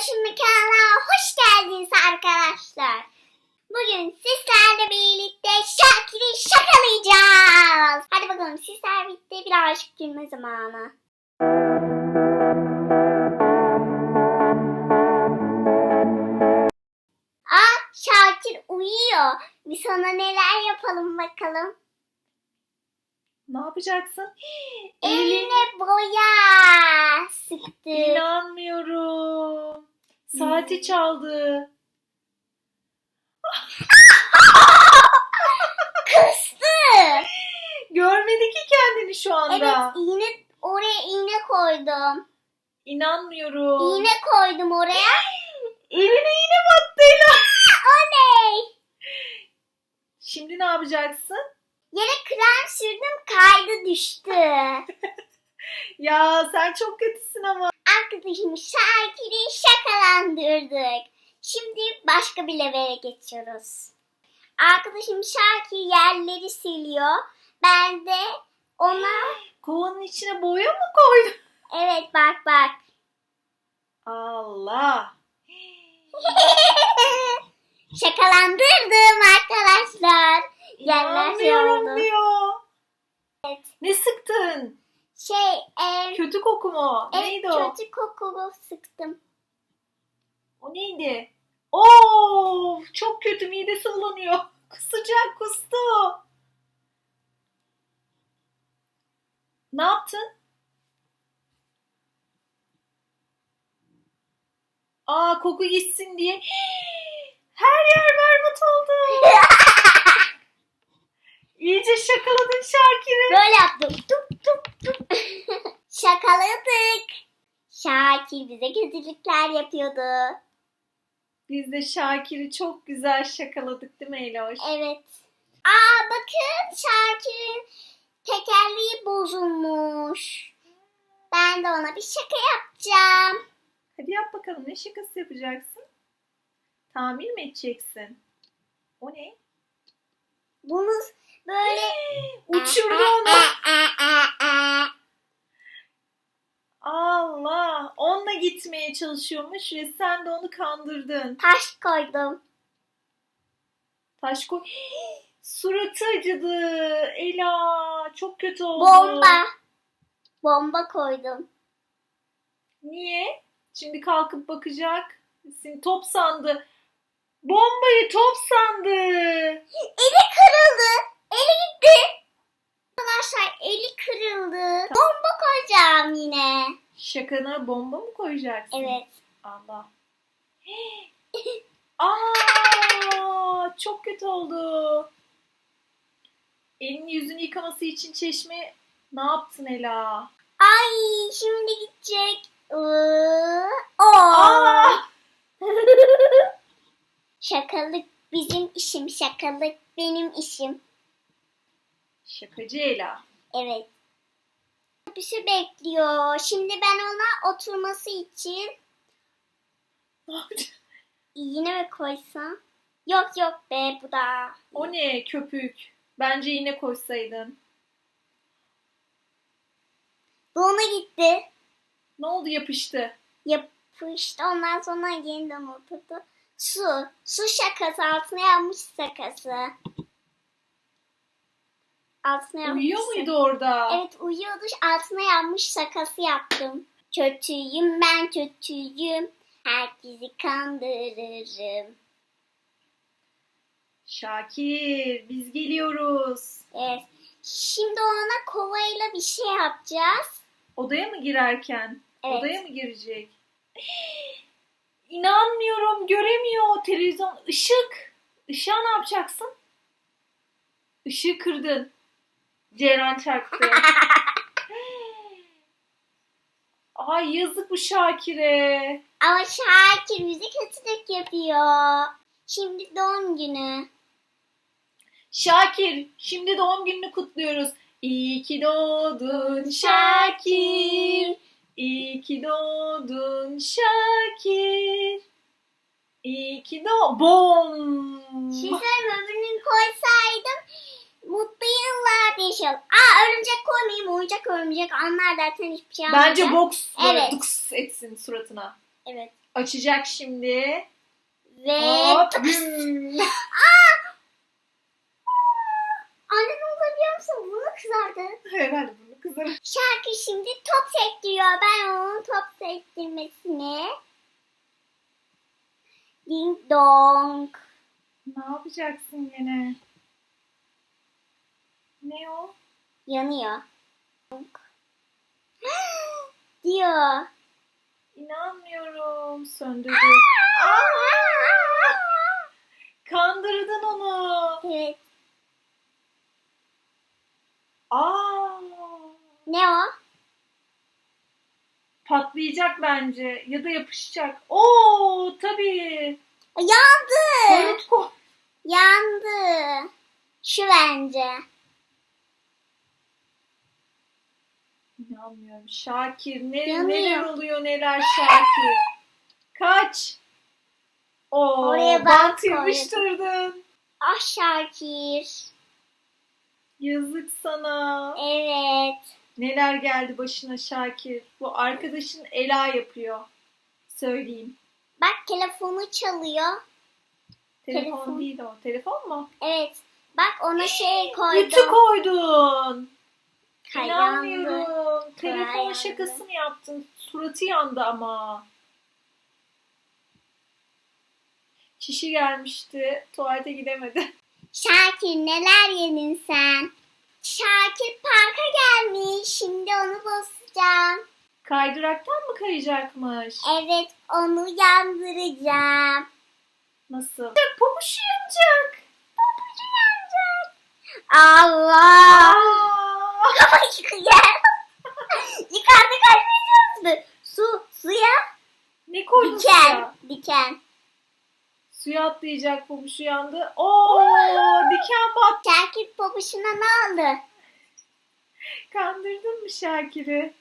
Eloş'un kanalına hoş geldiniz arkadaşlar. Bugün sizlerle birlikte Şakir'i şakalayacağız. Hadi bakalım sizler birlikte birazcık gülme zamanı. Aa Şakir uyuyor. Bir sana neler yapalım bakalım. Ne yapacaksın? Eline boya sıktı. İnanmıyorum. Saati çaldı. Kıstı. Görmedi ki kendini şu anda. Evet iğne oraya iğne koydum. İnanmıyorum. İğne koydum oraya. Eline iğne battı Ela. Oley. Şimdi ne yapacaksın? Yere krem sürdüm kaydı düştü. Ya sen çok kötüsün ama. Arkadaşım Şakir'i şakalandırdık. Şimdi başka bir levele geçiyoruz. Arkadaşım Şakir yerleri siliyor. Ben de ona Kovanın içine boya mı koydun? evet bak bak. Allah. Şakalandırdım arkadaşlar. Yerler şey İnanmıyorum oldu. diyor. Evet. Ne sıktın? Şey, e, Kötü koku mu? evet, Neydi o? kötü kokulu sıktım. O neydi? Oo, çok kötü midesi bulanıyor. Kusacak kustu. Ne yaptın? Aa koku gitsin diye. Her yer berbat oldu. İyice şakaladın Şakir'i. Böyle yaptım. Tup. Şakaladık. Şakir bize kötülükler yapıyordu. Biz de Şakir'i çok güzel şakaladık değil mi Eloş? Evet. Aa bakın Şakir'in tekerleği bozulmuş. Ben de ona bir şaka yapacağım. Hadi yap bakalım ne şakası yapacaksın? Tamir mi edeceksin? O ne? Bunu böyle Uçurdu onu. Allah! Onunla gitmeye çalışıyormuş ve sen de onu kandırdın. Taş koydum. Taş koy. Suratı acıdı. Ela çok kötü oldu. Bomba. Bomba koydum. Niye? Şimdi kalkıp bakacak. Top sandı. Bombayı top sandı. Eli kırıldı. Eli gitti. Arkadaşlar eli kırıldı. Bomba koyacağım yine. Şakana bomba mı koyacaksın? Evet. Allah. Aa, çok kötü oldu. Elini yüzünü yıkaması için çeşme ne yaptın Ela? Ay şimdi gidecek. Aa! şakalık bizim işim şakalık benim işim. Şakacı Ela. Evet. Bir şey bekliyor. Şimdi ben ona oturması için iğne mi koysam? Yok yok be bu da. o ne köpük? Bence yine koysaydın. Bu ona gitti. Ne oldu yapıştı? Yapıştı ondan sonra yeniden oturdu. Su. Su şakası altına yanmış şakası. Altına yanmış. Uyuyor muydu orada? Evet uyuyordu. Altına yanmış şakası yaptım. Kötüyüm ben kötüyüm. Herkesi kandırırım. Şakir biz geliyoruz. Evet. Şimdi ona kovayla bir şey yapacağız. Odaya mı girerken? Evet. Odaya mı girecek? İnanmıyorum göremiyor televizyon. Işık. Işığa ne yapacaksın? Işığı kırdın. Ceren çarptı. Ay yazık bu Şakir'e. Ama Şakir bize kötülük yapıyor. Şimdi doğum günü. Şakir şimdi doğum gününü kutluyoruz. İyi ki doğdun Şakir. İyi ki doğdun Şakir. İyi ki doğ... Bom! Şimdi öbürünü koysaydım mutlu yıllar yaşayalım. Aa örümcek koymayayım. Oyuncak örümcek anlar dersen hiçbir şey anlayacak. Bence boks böyle Evet. dıks etsin suratına. Evet. Açacak şimdi. Ve Hop. güm. Anne ne olur biliyor musun? Bunu kızardı. Herhalde bunu kızarım. Şarkı şimdi top sektiriyor. Ben onun top sektirmesini. Ding dong. Ne yapacaksın gene? Ne o? Yanıyor. diyor. İnanmıyorum. Söndürdü. Kandırdın onu. Evet. Aa. Ne o? Patlayacak bence ya da yapışacak. Oo tabii. Yandı. Barut koy. Yandı. Şu bence. İnanmıyorum. Şakir ne, Yanıyor. neler oluyor neler Şakir. Kaç. Oo, Oraya bant bant koydum. yapıştırdın. Ah Şakir. Yazık sana. Evet. Neler geldi başına Şakir. Bu arkadaşın Ela yapıyor. Söyleyeyim. Bak telefonu çalıyor. Telefon, Telefon. değil o. Telefon mu? Evet. Bak ona şey koydum. Ütü koydun. Kayandı. İnanmıyorum. Telefon Kayandı. şakasını yaptın. Suratı yandı ama. Çişi gelmişti. Tuvalete gidemedi. Şakir neler yedin sen? Şakir parka gelmiş. Şimdi onu bozacağım. Kaydıraktan mı kayacakmış? Evet onu yandıracağım. Nasıl? Popuşu yanacak. Papucu yanacak. Allah. Aa! Kafa yıkıyor. Yukarıda kaçmayacağız Su, suya. Ne koydun Diken. suya? Diken. Suya atlayacak popuşu yandı. Oo, diken bat. Şakir popuşuna ne oldu? Kandırdın mı Şakir'i?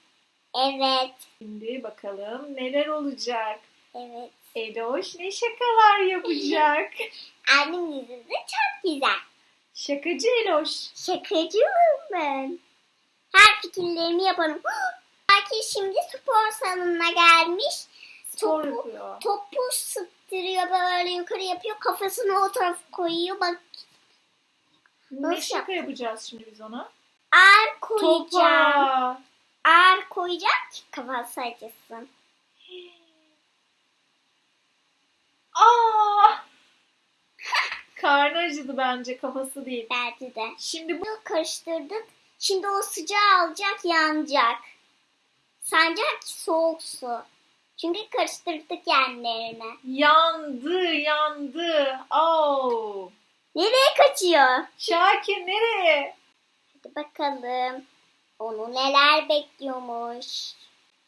Evet. Şimdi bakalım neler olacak. Evet. Eloş ne şakalar yapacak? Annem yüzü de çok güzel. Şakacı Eloş. Şakacıyım ben. Her fikirlerimi yaparım. Şakir şimdi spor salonuna gelmiş. Spor Topu, yapıyor. topu sıktırıyor böyle yukarı yapıyor. Kafasını o tarafa koyuyor. Bak Ne şaka yapacağız şimdi biz ona? ağır koyacağım. Topa. Ağır koyacak ki kafası acısın. Aa! Karnı acıdı bence kafası değil. Belki de. Şimdi bu Bunu karıştırdık. Şimdi o sıcağı alacak yanacak. Sancak ki soğuk su. Çünkü karıştırdık yerlerine. yandı yandı. Oo. Nereye kaçıyor? Şakir nereye? Hadi bakalım. Onu neler bekliyormuş.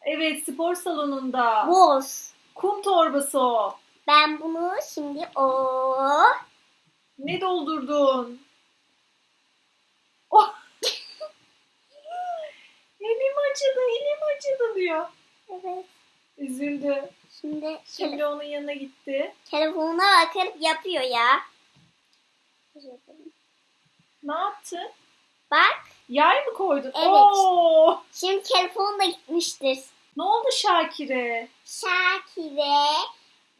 Evet spor salonunda. Boz. Kum torbası o. Ben bunu şimdi o Ne doldurdun? Oh. elim acıdı, elim acıdı diyor. Evet. Üzüldü. Şimdi Şimdi onun yanına gitti. telefonuna bakıp yapıyor ya. Ne yaptı? Bak. Yay mı koydun? Evet. Oo! Şimdi telefon da gitmiştir. Ne oldu Şakir'e? Şakir'e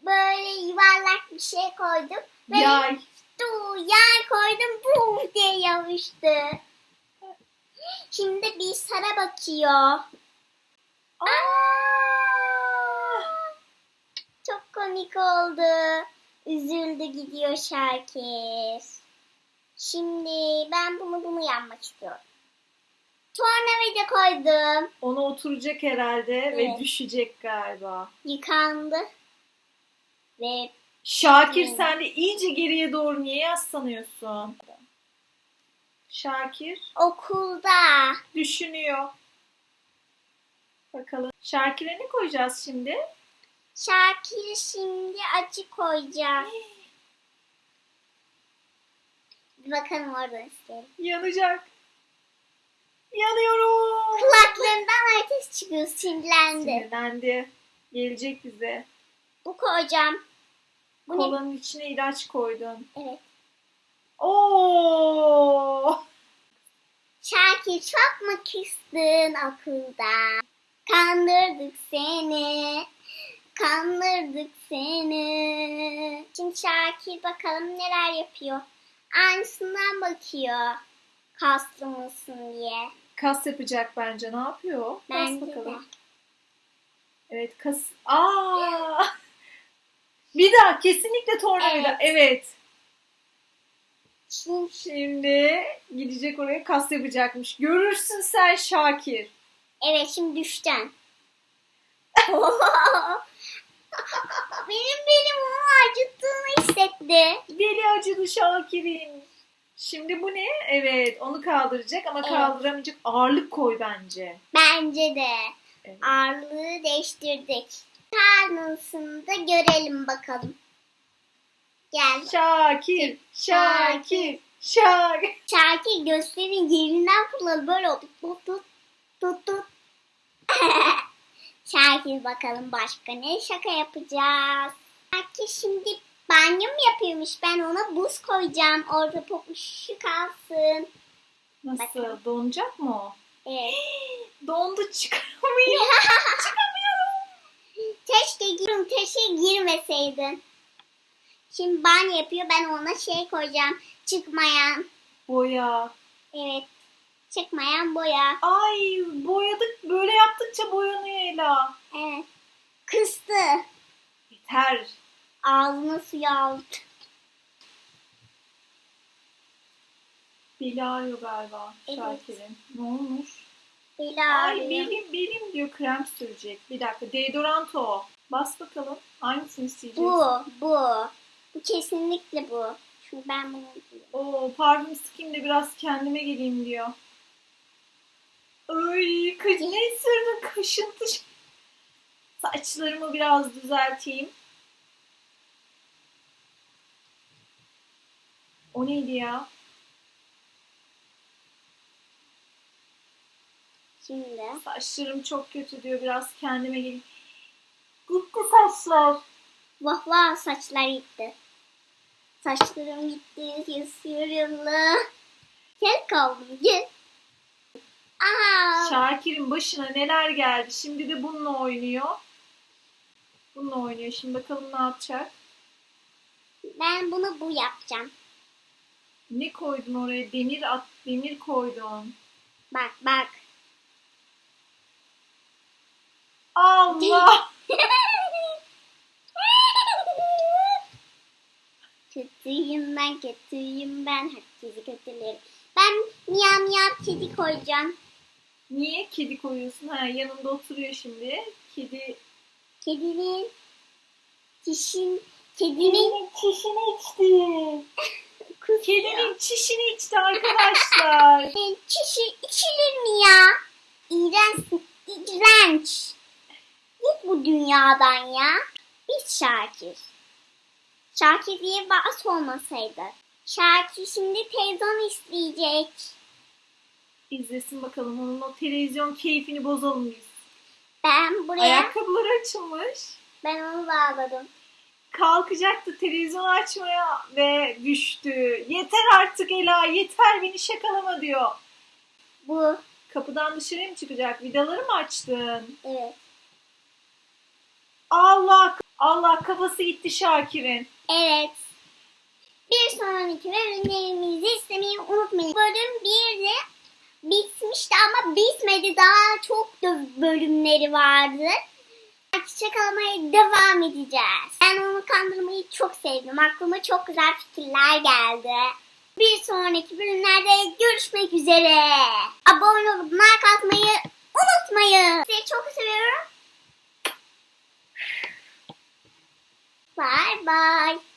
böyle yuvarlak bir şey koydum. Ve Yay. Du, yay koydum bu diye yapıştı. Şimdi bir sana bakıyor. Aa! Çok komik oldu. Üzüldü gidiyor Şakir. Şimdi ben bunu bunu yapmak istiyorum. Tornavida koydum. Ona oturacak herhalde ve Evet. düşecek galiba. Yıkandı. Ve Şakir Hmm. sen de iyice geriye doğru niye yaslanıyorsun? Şakir okulda düşünüyor. Bakalım. Şakir'e ne koyacağız şimdi? Şakir şimdi acı koyacak. Bir bakalım oradan isterim. Yanacak. Yanıyorum. Kulaklarından ateş çıkıyor sinirlendi. Sinirlendi. Gelecek bize. Bu koyacağım. Bu ne? Kolanın içine ilaç koydun. Evet. Oo! Şakir çok mu küstün okulda? Kandırdık seni. Kandırdık seni. Şimdi Şakir bakalım neler yapıyor. Aynısından bakıyor. Kaslı mısın diye. Kas yapacak bence. Ne yapıyor? o? Bas Bence de. bakalım. Evet kas. Aa! Bir daha kesinlikle tornavida. Evet. Evet. Şimdi gidecek oraya kas yapacakmış. Görürsün sen Şakir. Evet şimdi düşeceksin. benim benim onu acıttığını hissetti. Deli acılı Şakir'in. Şimdi bu ne? Evet onu kaldıracak ama Evet. kaldıramayacak. Ağırlık koy bence. Bence de Evet. ağırlığı değiştirdik. Karnısını da görelim bakalım. Gel. Şakir, Şakir, Şakir. Şakir gösterin yerinden fırladı böyle. Tut tut tut tut. Şakir bakalım başka ne şaka yapacağız. Şakir şimdi banyo mu yapıyormuş? Ben ona buz koyacağım. Orada popuşu kalsın. Nasıl? Donacak mı o? Evet. Dondu çıkamıyor. Keşke girin, keşke girmeseydin. Şimdi banyo yapıyor. Ben ona şey koyacağım. Çıkmayan. Boya. Evet. Çıkmayan boya. Ay boyadık böyle yaptıkça boyanıyor Ela. Evet. Kıstı. Yeter. Ağzına suyu aldı. Beli ağrıyor galiba Evet. Şakir'in. Ne olmuş? Beli Ay ağrıyor. belim belim diyor krem sürecek. Bir dakika deodorant o. Bas bakalım. Hangisini isteyeceksin? Bu, bu. Bu kesinlikle bu. Çünkü ben bunu biliyorum. Oo parfüm sıkayım da biraz kendime geleyim diyor. Ay ne sürdün kaşıntı. Saçlarımı biraz düzelteyim. O neydi ya? Şimdi. Saçlarım çok kötü diyor. Biraz kendime geleyim. Gitti saçlar. Vah vah saçlar gitti. Saçlarım gitti. Yasıyorum. Gel kaldım gel. Aha. Şakir'in başına neler geldi. Şimdi de bununla oynuyor. Bununla oynuyor. Şimdi bakalım ne yapacak. Ben bunu bu yapacağım. Ne koydun oraya? Demir at, demir koydun. Bak bak. Allah! kötüyüm ben, kötüyüm ben. Herkesi kötülerim. Ben miyav miyav kedi koyacağım. Niye kedi koyuyorsun? Ha, yanında oturuyor şimdi. Kedi Kedinin çişin, kedinin çişini içti. Kedinin çişini içti arkadaşlar. Kedinin çişi içilir mi ya? İğrenç, iğrenç. Git bu dünyadan ya. Biz Şakir. Şakir diye bas olmasaydı. Şakir şimdi televizyon isteyecek. İzlesin bakalım onun o televizyon keyfini bozalım biz. Ben buraya, Ayakkabıları açılmış. ben onu bağladım. Kalkacaktı televizyon açmaya ve düştü. Yeter artık Ela yeter beni şakalama diyor. Bu, Kapıdan dışarıya mı çıkacak? Vidaları mı açtın? evet. Allah Allah kafası gitti Şakir'in. Evet. Bir sonraki bölümlerimizi izlemeyi unutmayın. Bölüm 1 de bitmişti ama bitmedi. Daha çok bölümleri vardı. Çiçek almaya devam edeceğiz. Ben onu kandırmayı çok sevdim. Aklıma çok güzel fikirler geldi. Bir sonraki bölümlerde görüşmek üzere. Abone olup like atmayı unutmayın. Sizi çok seviyorum. Bye bye.